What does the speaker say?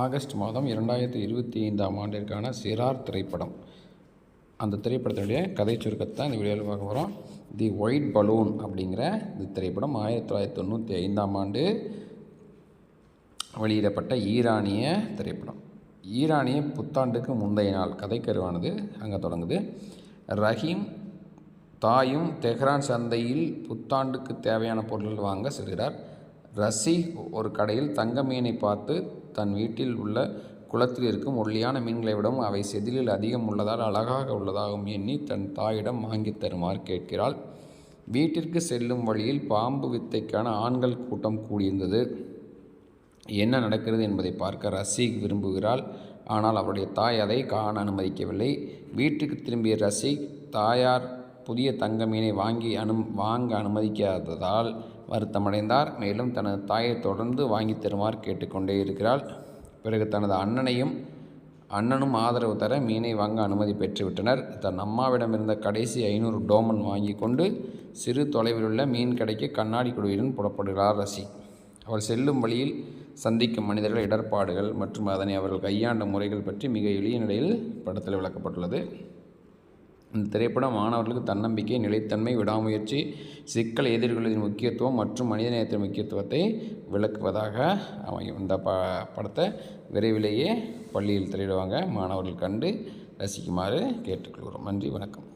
August மாதம் இரண்டாயிரத்தி இருபத்தி ஐந்தாம் ஆண்டிற்கான சிறார் திரைப்படம். அந்த திரைப்படத்தினுடைய கதை சுருக்கத்தை இந்த வீடியோவில் பார்க்க போகிறோம் தி ஒயிட் பலூன் அப்படிங்கிற இந்த திரைப்படம் ஆயிரத்தி தொள்ளாயிரத்தி தொண்ணூற்றி ஐந்தாம் ஆண்டு வெளியிடப்பட்ட ஈரானிய திரைப்படம். ஈரானிய புத்தாண்டுக்கு முந்தைய நாள் கதைக்கருவானது அங்கே தொடங்குது. ரஹீம் தாயும் தெஹ்ரான் சந்தையில் புத்தாண்டுக்கு தேவையான பொருட்கள் வாங்க செல்கிறார். ரசி ஒரு கடையில் தங்க மீனை பார்த்து தன் வீட்டில் உள்ள குளத்தில் இருக்கும் ஒல்லியான மீன்களை விடவும் அவை செதிலில் அதிகம் உள்ளதால் அழகாக உள்ளதாகவும் எண்ணி தன் தாயிடம் வாங்கி தருமாறு கேட்கிறாள். வீட்டிற்கு செல்லும் வழியில் பாம்பு வித்தைக்கான ஆண்கள் கூட்டம் கூடியிருந்தது. என்ன நடக்கிறது என்பதை பார்க்க ரசீக் விரும்புகிறாள். ஆனால் அவருடைய தாய் அதை காண அனுமதிக்கவில்லை. வீட்டுக்கு திரும்பிய ரசீக் தாயார் புதிய தங்க மீனை வாங்கி அனு வாங்க அனுமதிக்காததால் வருத்தமடைந்தார். மேலும் தனது தாயை தொடர்ந்து வாங்கி தருமாறு கேட்டுக்கொண்டே இருக்கிறாள். பிறகு தனது அண்ணனையும் அண்ணனும் ஆதரவு தர மீனை வாங்க அனுமதி பெற்றுவிட்டனர். தன் அம்மாவிடமிருந்த கடைசி ஐநூறு டோமன் வாங்கி கொண்டு சிறு தொலைவில் உள்ள மீன் கடைக்கு கண்ணாடி குழுவிலும் புறப்படுகிறார் ரசி. அவர் செல்லும் வழியில் சந்திக்கும் மனிதர்கள் இடர்பாடுகள் மற்றும் அதனை அவர்கள் கையாண்ட முறைகள் பற்றி மிக எளிய நிலையில் படத்தில் விளக்கப்பட்டுள்ளது. இந்த திரைப்படம் மாணவர்களுக்கு தன்னம்பிக்கை நிலைத்தன்மை விடாமுயற்சி சிக்கல் எதிர்கொள்வதின் முக்கியத்துவம் மற்றும் மனிதநேயத்தின் முக்கியத்துவத்தை விளக்குவதாக அமையும். இந்த ப படத்தை விரைவிலேயே பள்ளியில் திரையிடுவாங்க. மாணவர்கள் கண்டு ரசிக்குமாறு கேட்டுக்கொள்கிறோம். நன்றி வணக்கம்.